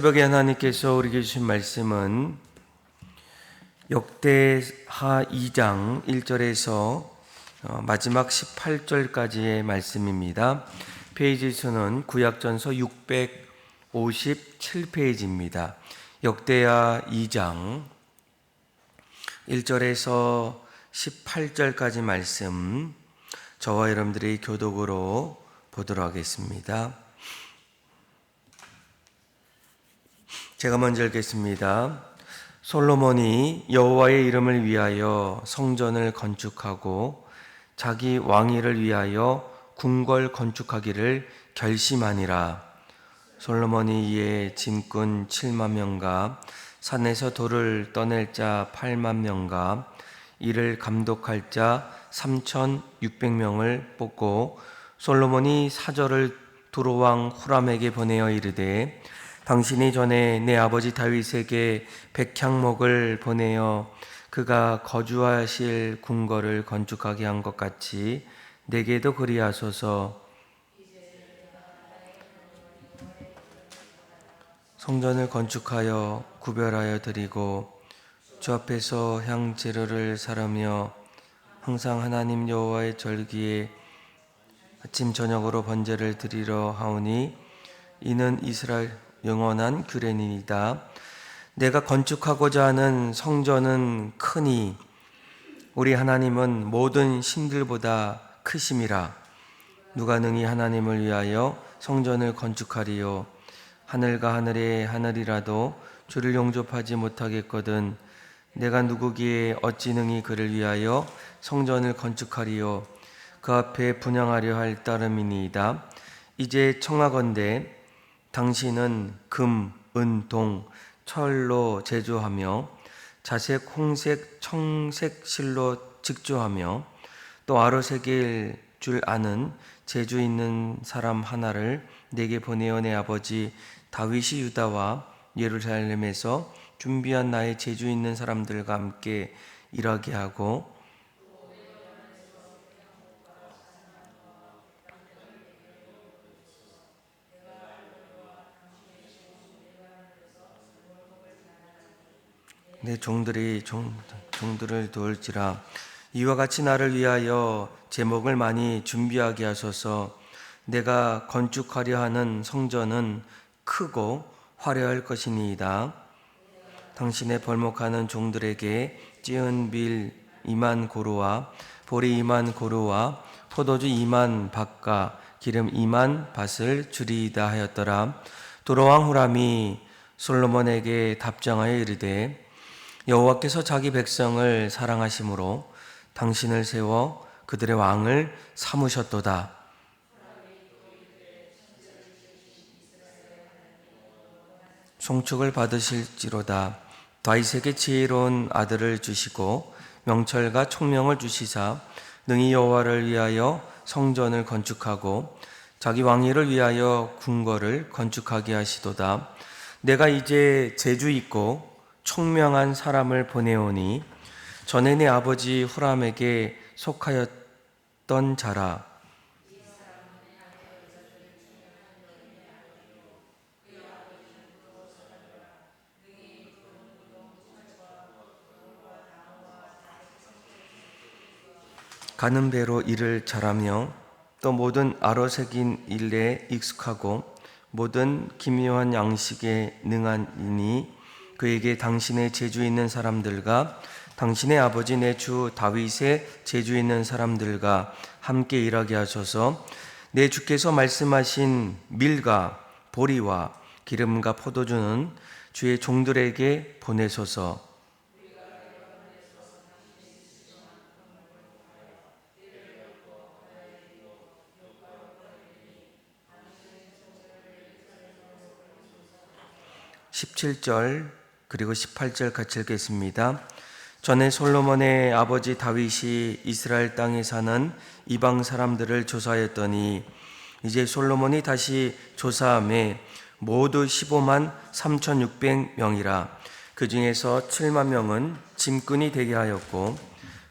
새벽에 하나님께서 우리에게 주신 말씀은 역대하 2장 1절에서 어, 마지막 18절까지의 말씀입니다. 페이지 수는 구약전서 657페이지입니다. 역대하 2장 1절에서 18절까지 말씀 저와 여러분들이 교독으로 보도록 하겠습니다. 제가 먼저 읽겠습니다. 솔로몬이 여호와의 이름을 위하여 성전을 건축하고 자기 왕위를 위하여 궁궐 건축하기를 결심하니라. 솔로몬이 이에 짐꾼 7만 명과 산에서 돌을 떠낼 자 8만 명과 이를 감독할 자 3,600명을 뽑고 솔로몬이 사절을 두로왕 후람에게 보내어 이르되 당신이 전에 내 아버지 다윗에게 백향목을 보내어 그가 거주하실 궁궐을 건축하게 한 것 같이 내게도 그리하소서. 성전을 건축하여 구별하여 드리고 주 앞에서 향 재료를 사르며 항상 하나님 여호와의 절기에 아침 저녁으로 번제를 드리러 하오니 이는 이스라엘 영원한 규례니이다. 내가 건축하고자 하는 성전은 크니 우리 하나님은 모든 신들보다 크심이라. 누가 능히 하나님을 위하여 성전을 건축하리요. 하늘과 하늘의 하늘이라도 주를 용접하지 못하겠거든. 내가 누구기에 어찌 능히 그를 위하여 성전을 건축하리요. 그 앞에 분양하려 할 따름이니이다. 이제 청하건대 당신은 금, 은, 동, 철로 제조하며 자색, 홍색, 청색 실로 직조하며 또 아로새길 줄 아는 재주 있는 사람 하나를 내게 보내어 내 아버지 다윗이 유다와 예루살렘에서 준비한 나의 재주 있는 사람들과 함께 일하게 하고 내 종들이 종, 종들을 도울지라. 이와 같이 나를 위하여 제목을 많이 준비하게 하소서. 내가 건축하려 하는 성전은 크고 화려할 것이니이다. 당신의 벌목하는 종들에게 찌은 빌 이만 고루와 보리 이만 고루와 포도주 이만 밭과 기름 이만 밭을 주리이다 하였더라. 도로왕 후람이 솔로몬에게 답장하여 이르되 여호와께서 자기 백성을 사랑하심으로 당신을 세워 그들의 왕을 삼으셨도다. 송축을 받으실지로다. 다윗에게 지혜로운 아들을 주시고 명철과 총명을 주시사 능히 여호와를 위하여 성전을 건축하고 자기 왕위를 위하여 궁궐을 건축하게 하시도다. 내가 이제 재주 있고 총명한 사람을 보내오니 전에 내 아버지 후람에게 속하였던 자라. 가는 배로 일을 잘하며 또 모든 아로새긴 일에 익숙하고 모든 기묘한 양식에 능한 이니 그에게 당신의 재주 있는 사람들과 당신의 아버지 내 주 다윗의 재주 있는 사람들과 함께 일하게 하소서. 내 주께서 말씀하신 밀과 보리와 기름과 포도주는 주의 종들에게 보내소서. 17절 그리고 18절 같이 읽겠습니다. 전에 솔로몬의 아버지 다윗이 이스라엘 땅에 사는 이방 사람들을 조사했더니 이제 솔로몬이 다시 조사함에 모두 15만 3,600명이라 그 중에서 7만 명은 짐꾼이 되게 하였고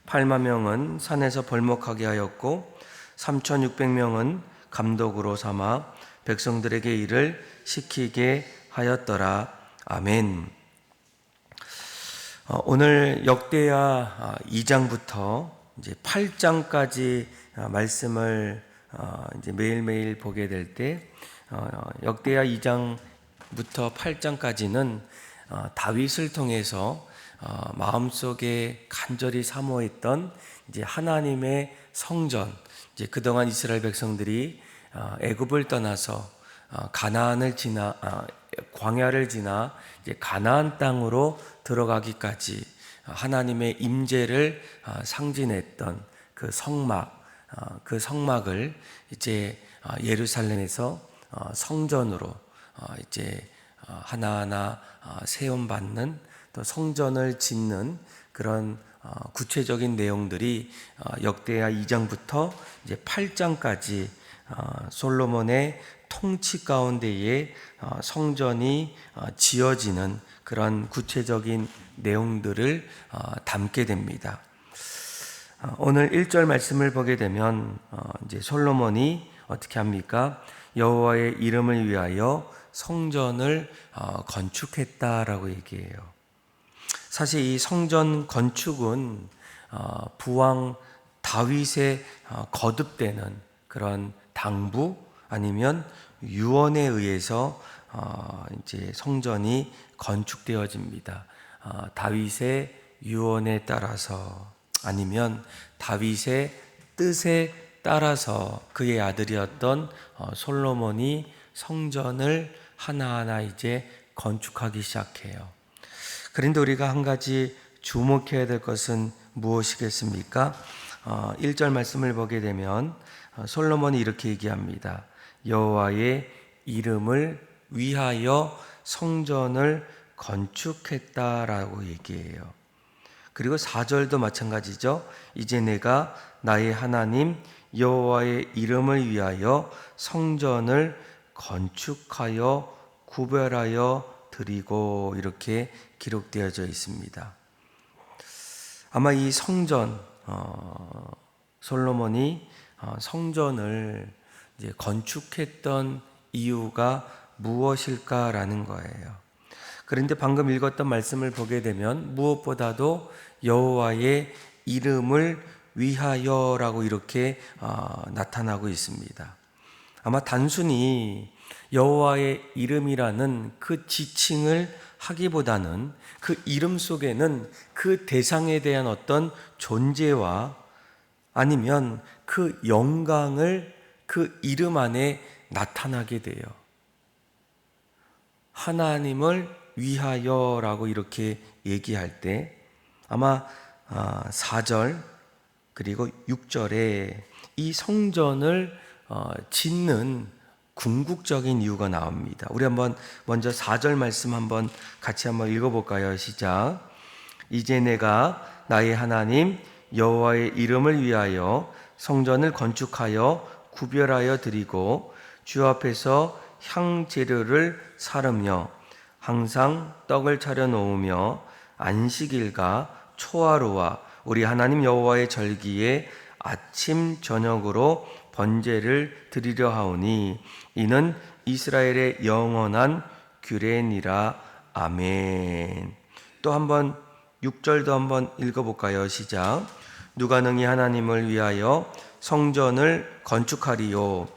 8만 명은 산에서 벌목하게 하였고 3,600명은 감독으로 삼아 백성들에게 일을 시키게 하였더라. 아멘. 어, 오늘 역대하 2장부터 이제 8장까지 어, 말씀을 어, 이제 매일매일 보게 될 때 역대하 2장부터 8장까지는 다윗을 통해서 마음속에 간절히 사모했던 이제 하나님의 성전 이제 그동안 이스라엘 백성들이 애굽을 떠나서 가나안을 지나 광야를 지나 이제 가나안 땅으로 들어가기까지 하나님의 임재를 아, 상징했던 그 성막, 아, 그 성막을 이제 아, 예루살렘에서 어, 성전으로 어, 이제 어, 하나하나 세움 받는 또 성전을 짓는 그런 구체적인 내용들이 역대하 2장부터 이제 8장까지 솔로몬의 통치 가운데에 성전이 지어지는 그런 구체적인 내용들을 어, 담게 됩니다. 어, 오늘 1절 말씀을 보게 되면 어, 이제 솔로몬이 어떻게 합니까? 여호와의 이름을 위하여 성전을 건축했다라고 얘기해요. 사실 이 성전 건축은 부왕 다윗의 거듭되는 그런 당부 아니면 유언에 의해서 이제 성전이 건축되어집니다. 어, 다윗의 유언에 따라서 아니면 다윗의 뜻에 따라서 그의 아들이었던 어, 솔로몬이 성전을 하나하나 이제 건축하기 시작해요. 그런데 우리가 한 가지 주목해야 될 것은 무엇이겠습니까? 1절 어, 말씀을 보게 되면 솔로몬이 이렇게 얘기합니다. 여호와의 이름을 위하여 성전을 건축했다라고 얘기해요. 그리고 4절도 마찬가지죠. 이제 내가 나의 하나님 여호와의 이름을 위하여 성전을 건축하여 구별하여 드리고 이렇게 기록되어져 있습니다. 아마 이 성전 어, 솔로몬이 어, 성전을 건축했던 이유가 무엇일까라는 거예요. 그런데 방금 읽었던 말씀을 보게 되면 무엇보다도 여호와의 이름을 위하여라고 이렇게 어, 나타나고 있습니다. 아마 단순히 여호와의 이름이라는 그 지칭을 하기보다는 그 이름 속에는 그 대상에 대한 어떤 존재와 아니면 그 영광을 그 이름 안에 나타나게 돼요. 하나님을 위하여라고 이렇게 얘기할 때 아마 4절 아, 그리고 6절에 이 성전을 어, 짓는 궁극적인 이유가 나옵니다. 우리 한번 먼저 4절 말씀 한번 같이 한번 읽어볼까요? 시작. 이제 내가 나의 하나님 여호와의 이름을 위하여 성전을 건축하여 구별하여 드리고 주 앞에서 향 재료를 사르며 항상 떡을 차려 놓으며 안식일과 초하루와 우리 하나님 여호와의 절기에 아침 저녁으로 번제를 드리려 하오니 이는 이스라엘의 영원한 규례니라 아멘. 또 한번 6절도 한번 읽어 볼까요? 시작. 누가 능히 하나님을 위하여 성전을 건축하리요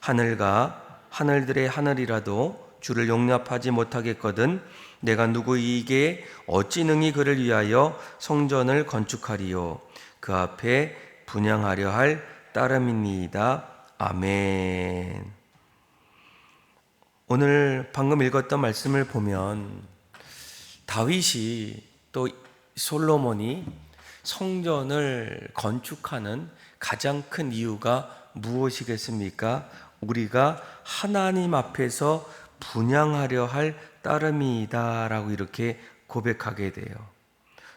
하늘과 하늘들의 하늘이라도 주를 용납하지 못하겠거든 내가 누구이게 어찌 능히 그를 위하여 성전을 건축하리요? 그 앞에 분양하려 할 따름이니이다. 아멘. 오늘 방금 읽었던 말씀을 보면 다윗이 또 솔로몬이 성전을 건축하는 가장 큰 이유가 무엇이겠습니까? 우리가 하나님 앞에서 분양하려 할 따름이다라고 이렇게 고백하게 돼요.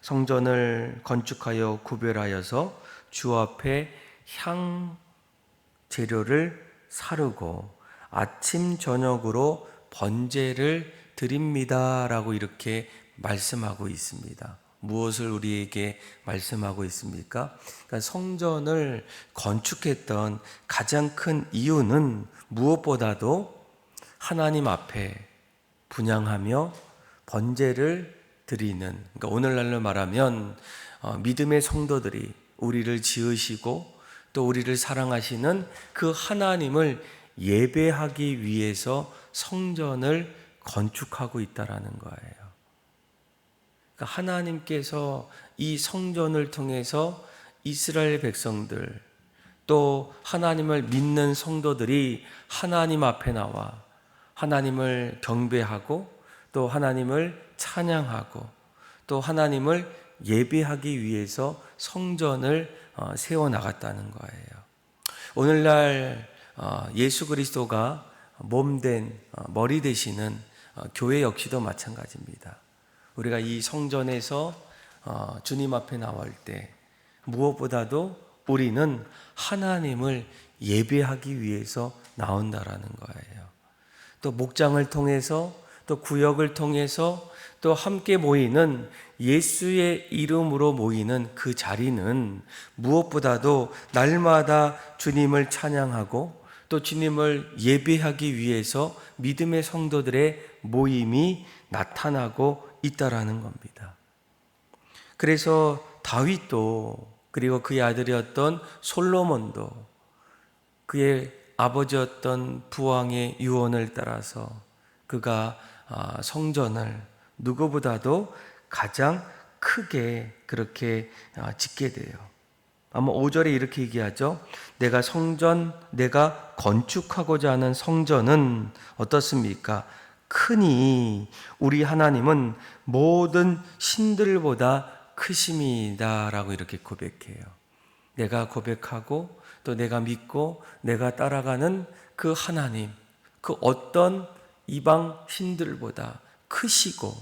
성전을 건축하여 구별하여서 주 앞에 향 재료를 사르고 아침 저녁으로 번제를 드립니다라고 이렇게 말씀하고 있습니다. 무엇을 우리에게 말씀하고 있습니까? 그러니까 성전을 건축했던 가장 큰 이유는 무엇보다도 하나님 앞에 분양하며 번제를 드리는 그러니까 오늘날로 말하면 어, 믿음의 성도들이 우리를 지으시고 또 우리를 사랑하시는 그 하나님을 예배하기 위해서 성전을 건축하고 있다라는 거예요. 그러니까 하나님께서 이 성전을 통해서 이스라엘 백성들 또 하나님을 믿는 성도들이 하나님 앞에 나와 하나님을 경배하고 또 하나님을 찬양하고 또 하나님을 예배하기 위해서 성전을 어, 세워 나갔다는 거예요. 오늘날 어, 예수 그리스도가 몸된 어, 머리 되시는 교회 역시도 마찬가지입니다. 우리가 이 성전에서 주님 앞에 나올 때 무엇보다도 우리는 하나님을 예배하기 위해서 나온다라는 거예요. 또 목장을 통해서 또 구역을 통해서 또 함께 모이는 예수의 이름으로 모이는 그 자리는 무엇보다도 날마다 주님을 찬양하고 또 주님을 예배하기 위해서 믿음의 성도들의 모임이 나타나고 있다라는 겁니다. 그래서 다윗도 그리고 그의 아들이었던 솔로몬도 그의 아버지였던 부왕의 유언을 따라서 그가 아, 성전을 누구보다도 가장 크게 그렇게 아, 짓게 돼요. 아마 5절에 이렇게 얘기하죠. 내가 성전, 내가 건축하고자 하는 성전은 어떻습니까? 크니 우리 하나님은 모든 신들보다 크심이다라고 이렇게 고백해요. 내가 고백하고 또 내가 믿고 내가 따라가는 그 하나님, 그 어떤 이방 신들보다 크시고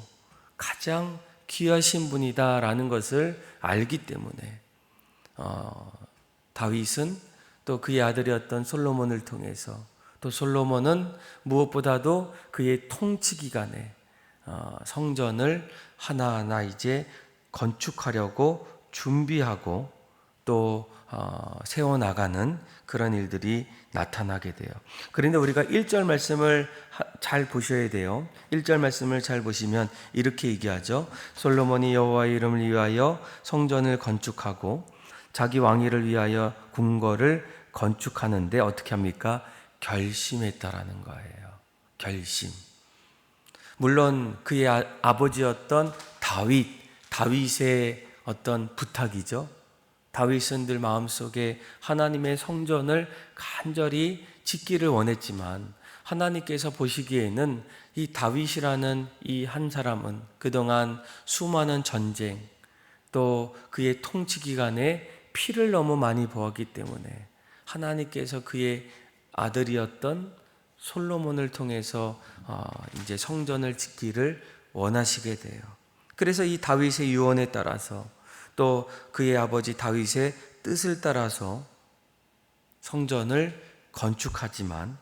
가장 귀하신 분이다라는 것을 알기 때문에 어, 다윗은 또 그의 아들이었던 솔로몬을 통해서 또 솔로몬은 무엇보다도 그의 통치 기간에 어, 성전을 하나하나 이제 건축하려고 준비하고 또 어, 세워 나가는 그런 일들이 나타나게 돼요. 그런데 우리가 1절 말씀을 잘 보셔야 돼요. 1절 말씀을 잘 보시면 이렇게 얘기하죠. 솔로몬이 여호와의 이름을 위하여 성전을 건축하고 자기 왕위를 위하여 궁궐을 건축하는데 어떻게 합니까? 결심했다라는 거예요. 결심. 물론 그의 아, 아버지였던 다윗, 다윗의 어떤 부탁이죠. 다윗은 늘 마음속에 하나님의 성전을 간절히 짓기를 원했지만 하나님께서 보시기에는 이 다윗이라는 이 한 사람은 그동안 수많은 전쟁 또 그의 통치 기간에 피를 너무 많이 보았기 때문에 하나님께서 그의 아들이었던 솔로몬을 통해서 어, 이제 성전을 짓기를 원하시게 돼요. 그래서 이 다윗의 유언에 따라서 또 그의 아버지 다윗의 뜻을 따라서 성전을 건축하지만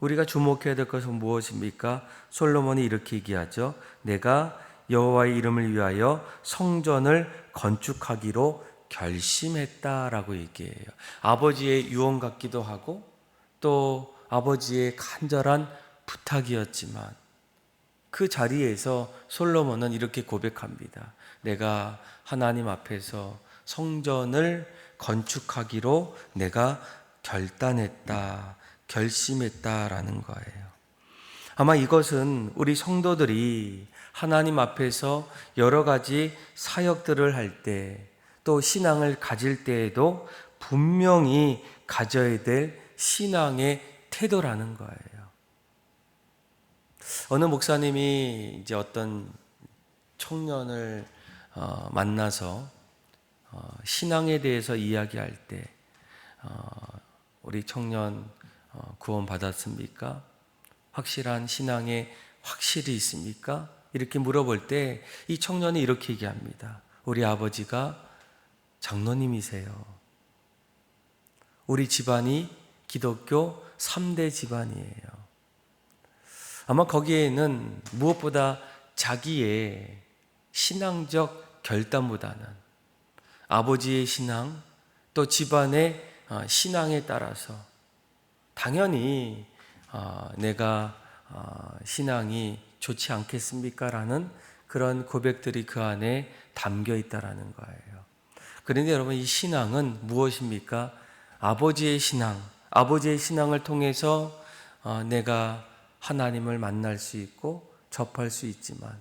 우리가 주목해야 될 것은 무엇입니까? 솔로몬이 이렇게 얘기하죠. 내가 여호와의 이름을 위하여 성전을 건축하기로 결심했다라고 얘기해요. 아버지의 유언 같기도 하고 또 아버지의 간절한 부탁이었지만 그 자리에서 솔로몬은 이렇게 고백합니다. 내가 하나님 앞에서 성전을 건축하기로 내가 결단했다, 결심했다라는 거예요. 아마 이것은 우리 성도들이 하나님 앞에서 여러 가지 사역들을 할 때, 또 신앙을 가질 때에도 분명히 가져야 될 신앙의 태도라는 거예요. 어느 목사님이 이제 어떤 청년을 어, 만나서 어, 신앙에 대해서 이야기할 때 어, 우리 청년 어, 구원 받았습니까? 확실한 신앙에 확실히 있습니까? 이렇게 물어볼 때 이 청년이 이렇게 얘기합니다. 우리 아버지가 장로님이세요. 우리 집안이 기독교 3대 집안이에요. 아마 거기에는 무엇보다 자기의 신앙적 결단보다는 아버지의 신앙 또 집안의 어, 신앙에 따라서 당연히 어, 내가 어, 신앙이 좋지 않겠습니까? 라는 그런 고백들이 그 안에 담겨 있다라는 거예요. 그런데 여러분 이 신앙은 무엇입니까? 아버지의 신앙, 아버지의 신앙을 통해서 어, 내가 하나님을 만날 수 있고 접할 수 있지만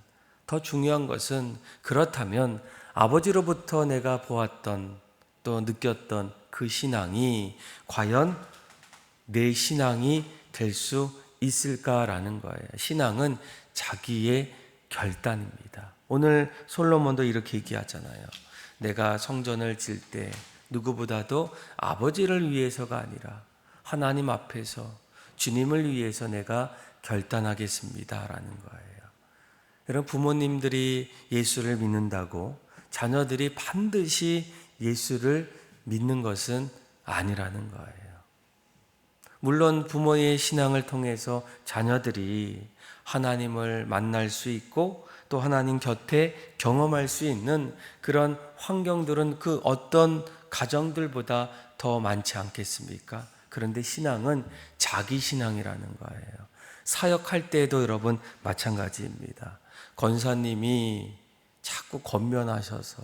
더 중요한 것은 그렇다면 아버지로부터 내가 보았던 또 느꼈던 그 신앙이 과연 내 신앙이 될 수 있을까라는 거예요. 신앙은 자기의 결단입니다. 오늘 솔로몬도 이렇게 얘기하잖아요. 내가 성전을 질 때 누구보다도 아버지를 위해서가 아니라 하나님 앞에서 주님을 위해서 내가 결단하겠습니다라는 거예요. 여러분 부모님들이 예수를 믿는다고 자녀들이 반드시 예수를 믿는 것은 아니라는 거예요. 물론 부모의 신앙을 통해서 자녀들이 하나님을 만날 수 있고 또 하나님 곁에 경험할 수 있는 그런 환경들은 그 어떤 가정들보다 더 많지 않겠습니까? 그런데 신앙은 자기 신앙이라는 거예요. 사역할 때에도 여러분 마찬가지입니다. 권사님이 자꾸 권면하셔서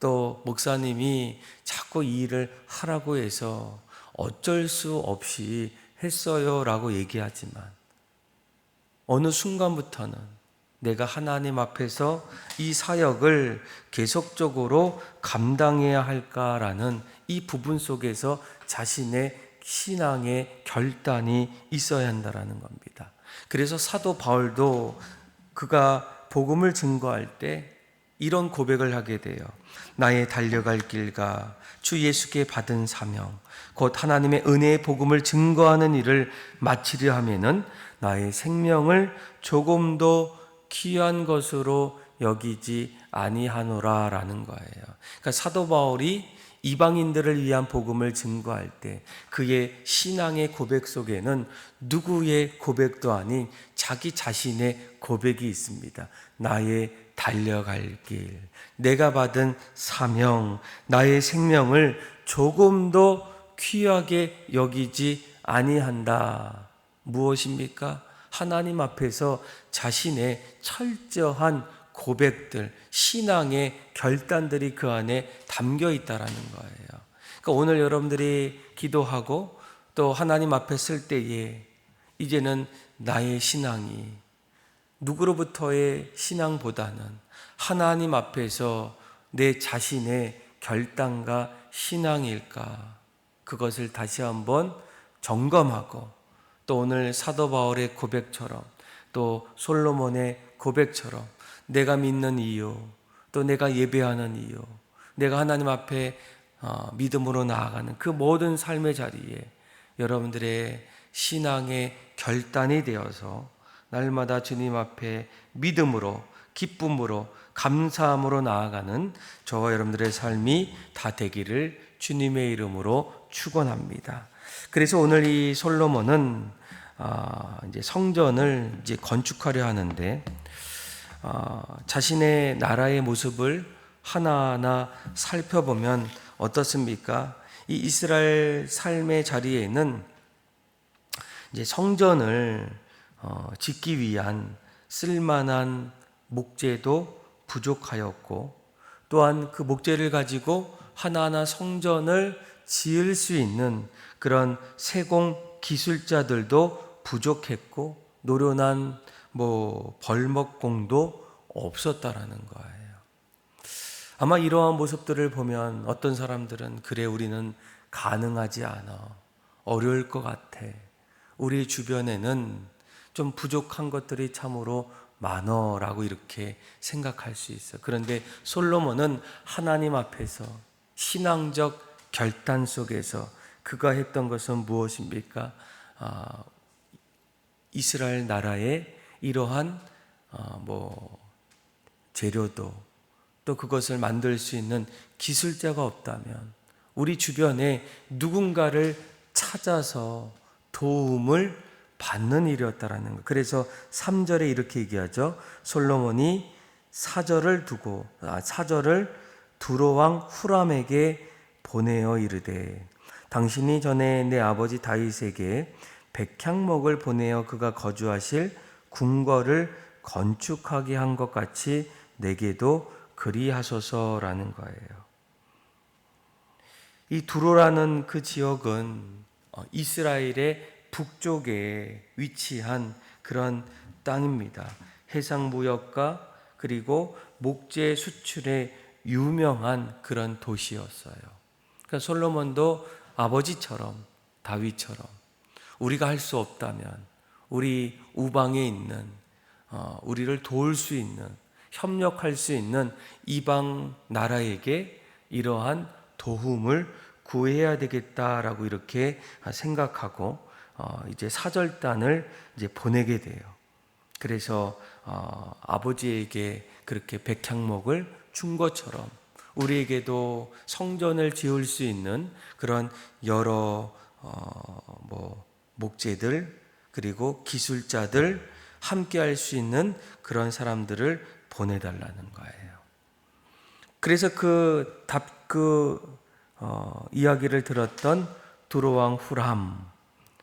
또 목사님이 자꾸 이 일을 하라고 해서 어쩔 수 없이 했어요라고 얘기하지만 어느 순간부터는 내가 하나님 앞에서 이 사역을 계속적으로 감당해야 할까라는 이 부분 속에서 자신의 신앙의 결단이 있어야 한다라는 겁니다. 그래서 사도 바울도 그가 복음을 증거할 때 이런 고백을 하게 돼요. 나의 달려갈 길과 주 예수께 받은 사명, 곧 하나님의 은혜의 복음을 증거하는 일을 마치려 하면은 나의 생명을 조금도 귀한 것으로 여기지 아니하노라라는 거예요. 그러니까 사도 바울이 이방인들을 위한 복음을 증거할 때 그의 신앙의 고백 속에는 누구의 고백도 아닌 자기 자신의 고백이 있습니다. 나의 달려갈 길, 내가 받은 사명, 나의 생명을 조금도 귀하게 여기지 아니한다. 무엇입니까? 하나님 앞에서 자신의 철저한 고백들, 신앙의 결단들이 그 안에 담겨 있다라는 거예요. 그러니까 오늘 여러분들이 기도하고 또 하나님 앞에 쓸 때에 이제는 나의 신앙이 누구로부터의 신앙보다는 하나님 앞에서 내 자신의 결단과 신앙일까? 그것을 다시 한번 점검하고 또 오늘 사도 바울의 고백처럼 또 솔로몬의 고백처럼 내가 믿는 이유, 또 내가 예배하는 이유, 내가 하나님 앞에 어, 믿음으로 나아가는 그 모든 삶의 자리에 여러분들의 신앙의 결단이 되어서 날마다 주님 앞에 믿음으로, 기쁨으로, 감사함으로 나아가는 저와 여러분들의 삶이 다 되기를 주님의 이름으로 축원합니다. 그래서 오늘 이 솔로몬은 어, 이제 성전을 이제 건축하려 하는데 어, 자신의 나라의 모습을 하나하나 살펴보면 어떻습니까? 이 이스라엘 삶의 자리에는 이제 성전을 어, 짓기 위한 쓸만한 목재도 부족하였고 또한 그 목재를 가지고 하나하나 성전을 지을 수 있는 그런 세공 기술자들도 부족했고 노련한 뭐 벌목공도 없었다라는 거예요. 아마 이러한 모습들을 보면 어떤 사람들은 그래 우리는 가능하지 않아. 어려울 것 같아. 우리 주변에는 좀 부족한 것들이 참으로 많어라고 이렇게 생각할 수 있어. 그런데 솔로몬은 하나님 앞에서 신앙적 결단 속에서 그가 했던 것은 무엇입니까? 아, 이스라엘 나라의 이러한 어, 뭐 재료도 또 그것을 만들 수 있는 기술자가 없다면 우리 주변에 누군가를 찾아서 도움을 받는 일이었다라는 거. 그래서 3절에 이렇게 얘기하죠. 솔로몬이 사절을 두고 아, 사절을 두로왕 후람에게 보내어 이르되 당신이 전에 내 아버지 다윗에게 백향목을 보내어 그가 거주하실 궁궐을 건축하게 한 것 같이 내게도 그리하소서라는 거예요. 이 두로라는 그 지역은 어, 이스라엘의 북쪽에 위치한 그런 땅입니다. 해상 무역과 그리고 목재 수출에 유명한 그런 도시였어요. 그러니까 솔로몬도 아버지처럼 다윗처럼 우리가 할 수 없다면 우리 우방에 있는 어, 우리를 도울 수 있는 협력할 수 있는 이방 나라에게 이러한 도움을 구해야 되겠다라고 이렇게 생각하고 어, 이제 사절단을 이제 보내게 돼요. 그래서 어, 아버지에게 그렇게 백향목을 준 것처럼 우리에게도 성전을 지을 수 있는 그런 여러 어, 뭐 목재들 그리고 기술자들 함께 할 수 있는 그런 사람들을 보내달라는 거예요. 그래서 그 답, 그, 어, 이야기를 들었던 두로왕 후람,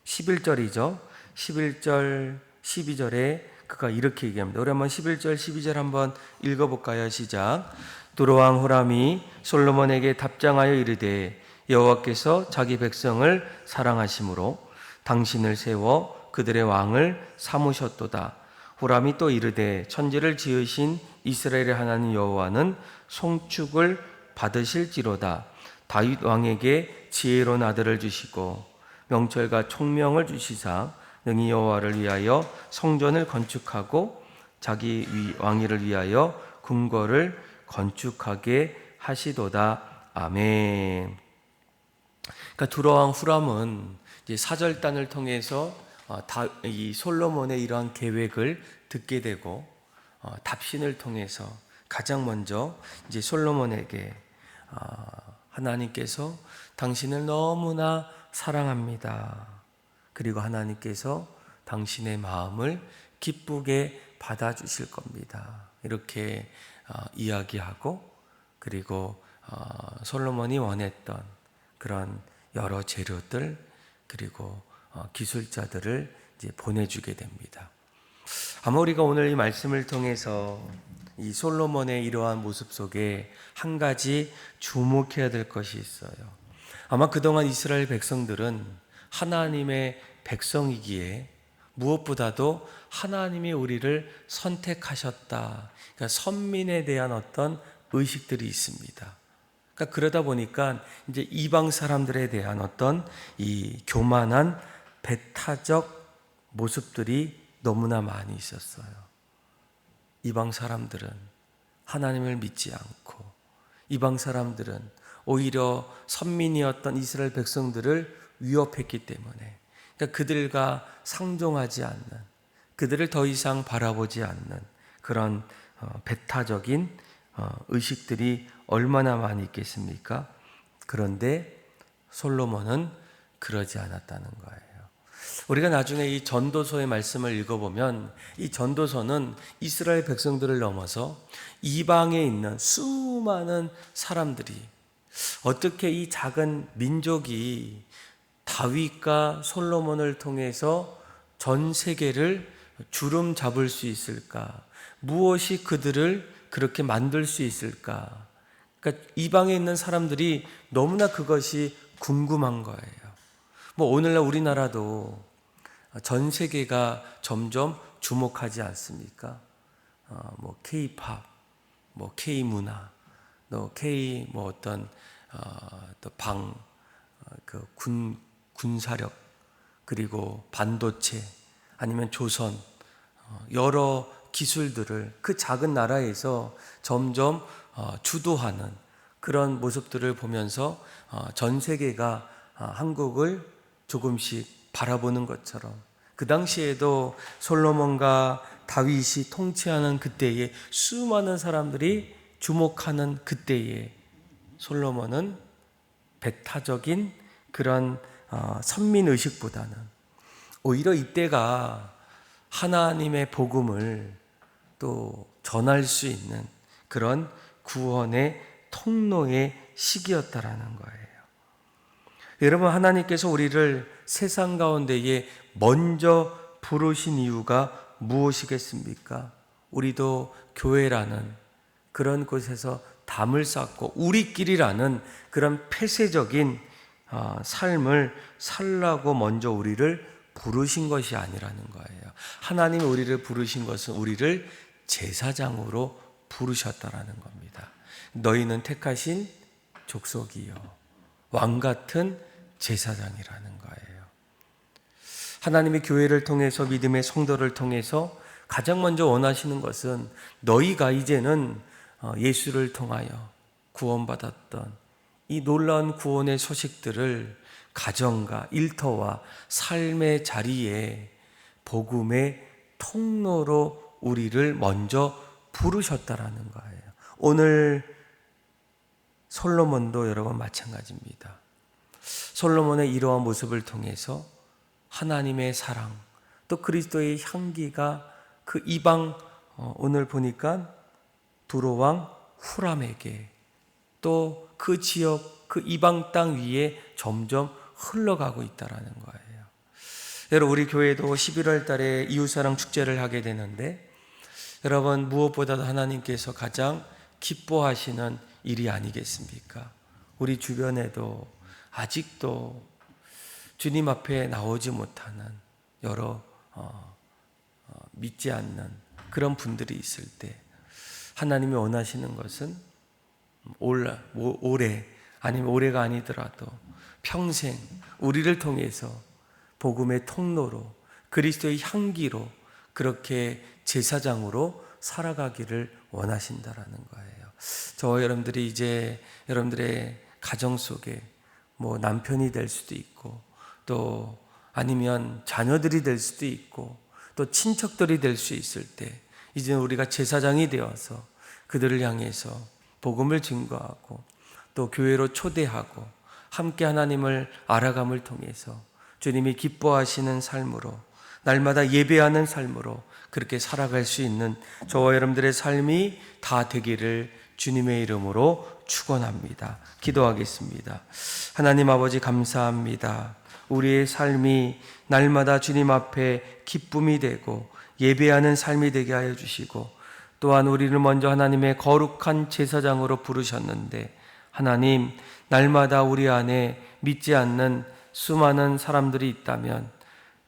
11절이죠. 11절, 12절에 그가 이렇게 얘기합니다. 우리 한번 11절, 12절 한번 읽어 볼까요? 시작. 두로왕 후람이 솔로몬에게 답장하여 이르되 여호와께서 자기 백성을 사랑하심으로 당신을 세워 그들의 왕을 삼으셨도다. 후람이 또 이르되 천지를 지으신 이스라엘의 하나님 여호와는 송축을 받으실지로다. 다윗 왕에게 지혜로운 아들을 주시고 명철과 총명을 주시사 능히 여호와를 위하여 성전을 건축하고 자기 왕위를 위하여 궁궐을 건축하게 하시도다. 아멘. 그러니까 두로왕 후람은 사절단을 통해서 어, 이 솔로몬의 이러한 계획을 듣게 되고 어, 답신을 통해서 가장 먼저 이제 솔로몬에게 어, 하나님께서 당신을 너무나 사랑합니다. 그리고 하나님께서 당신의 마음을 기쁘게 받아주실 겁니다. 이렇게 이야기하고 그리고 솔로몬이 원했던 그런 여러 재료들 그리고 기술자들을 이제 보내주게 됩니다. 아마 우리가 오늘 이 말씀을 통해서 이 솔로몬의 이러한 모습 속에 한 가지 주목해야 될 것이 있어요. 아마 그동안 이스라엘 백성들은 하나님의 백성이기에 무엇보다도 하나님이 우리를 선택하셨다. 그러니까 선민에 대한 어떤 의식들이 있습니다. 그러니까 그러다 보니까 이제 이방 사람들에 대한 어떤 이 교만한 배타적 모습들이 너무나 많이 있었어요. 이방 사람들은 하나님을 믿지 않고 이방 사람들은 오히려 선민이었던 이스라엘 백성들을 위협했기 때문에 그러니까 그들과 상종하지 않는 그들을 더 이상 바라보지 않는 그런 어, 배타적인 어, 의식들이 얼마나 많이 있겠습니까? 그런데 솔로몬은 그러지 않았다는 거예요. 우리가 나중에 이 전도서의 말씀을 읽어보면 이 전도서는 이스라엘 백성들을 넘어서 이방에 있는 수많은 사람들이 어떻게 이 작은 민족이 다윗과 솔로몬을 통해서 전 세계를 주름 잡을 수 있을까? 무엇이 그들을 그렇게 만들 수 있을까? 그러니까 이방에 있는 사람들이 너무나 그것이 궁금한 거예요. 뭐 오늘날 우리나라도 전 세계가 점점 주목하지 않습니까? 어, 뭐 K-팝, 뭐 K 문화, 또 K 뭐 어떤 어, 또방그 어, 군 군사력 그리고 반도체 아니면 조선 어, 여러 기술들을 그 작은 나라에서 점점 어, 주도하는 그런 모습들을 보면서 어, 전 세계가 한국을 조금씩 바라보는 것처럼 그 당시에도 솔로몬과 다윗이 통치하는 그때에 수많은 사람들이 주목하는 그때에 솔로몬은 배타적인 그런 선민 의식보다는 오히려 이때가 하나님의 복음을 또 전할 수 있는 그런 구원의 통로의 시기였다라는 거예요. 여러분 하나님께서 우리를 세상 가운데에 먼저 부르신 이유가 무엇이겠습니까? 우리도 교회라는 그런 곳에서 담을 쌓고 우리끼리라는 그런 폐쇄적인 어, 삶을 살라고 먼저 우리를 부르신 것이 아니라는 거예요. 하나님이 우리를 부르신 것은 우리를 제사장으로 부르셨다라는 겁니다. 너희는 택하신 족속이요. 왕 같은 제사장이라는 거예요. 하나님이 교회를 통해서 믿음의 성도를 통해서 가장 먼저 원하시는 것은 너희가 이제는 어, 예수를 통하여 구원받았던 이 놀라운 구원의 소식들을 가정과 일터와 삶의 자리에 복음의 통로로 우리를 먼저 부르셨다라는 거예요. 오늘 솔로몬도 여러분 마찬가지입니다. 솔로몬의 이러한 모습을 통해서 하나님의 사랑, 또 그리스도의 향기가 그 이방 어, 오늘 보니까 두로왕 후람에게 또 그 지역 그 이방 땅 위에 점점 흘러가고 있다라는 거예요. 여러분 우리 교회도 11월 달에 이웃사랑 축제를 하게 되는데 여러분 무엇보다도 하나님께서 가장 기뻐하시는 일이 아니겠습니까? 우리 주변에도 아직도 주님 앞에 나오지 못하는 여러 어, 어, 믿지 않는 그런 분들이 있을 때 하나님이 원하시는 것은 올, 뭐, 올해 아니면 올해가 아니더라도 평생 우리를 통해서 복음의 통로로 그리스도의 향기로 그렇게 제사장으로 살아가기를 원하신다라는 거예요. 저 여러분들이 이제 여러분들의 가정 속에 뭐 남편이 될 수도 있고 또 아니면 자녀들이 될 수도 있고 또 친척들이 될 수 있을 때 이제 우리가 제사장이 되어서 그들을 향해서 복음을 증거하고 또 교회로 초대하고 함께 하나님을 알아감을 통해서 주님이 기뻐하시는 삶으로 날마다 예배하는 삶으로 그렇게 살아갈 수 있는 저와 여러분들의 삶이 다 되기를 주님의 이름으로 축원합니다. 기도하겠습니다. 하나님 아버지 감사합니다. 우리의 삶이 날마다 주님 앞에 기쁨이 되고 예배하는 삶이 되게 하여 주시고 또한 우리를 먼저 하나님의 거룩한 제사장으로 부르셨는데 하나님 날마다 우리 안에 믿지 않는 수많은 사람들이 있다면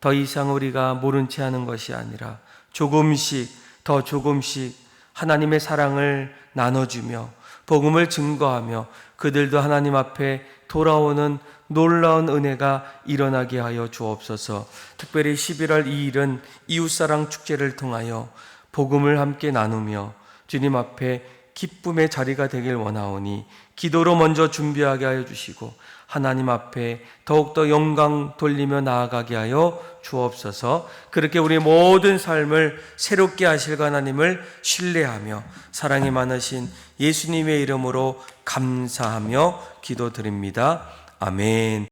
더 이상 우리가 모른 채 하는 것이 아니라 조금씩 더 조금씩 하나님의 사랑을 나눠주며 복음을 증거하며 그들도 하나님 앞에 돌아오는 놀라운 은혜가 일어나게 하여 주옵소서. 특별히 11월 2일은 이웃사랑 축제를 통하여 복음을 함께 나누며 주님 앞에 기쁨의 자리가 되길 원하오니 기도로 먼저 준비하게 하여 주시고 하나님 앞에 더욱더 영광 돌리며 나아가게 하여 주옵소서 그렇게 우리 모든 삶을 새롭게 하실 하나님을 신뢰하며 사랑이 많으신 예수님의 이름으로 감사하며 기도드립니다. 아멘.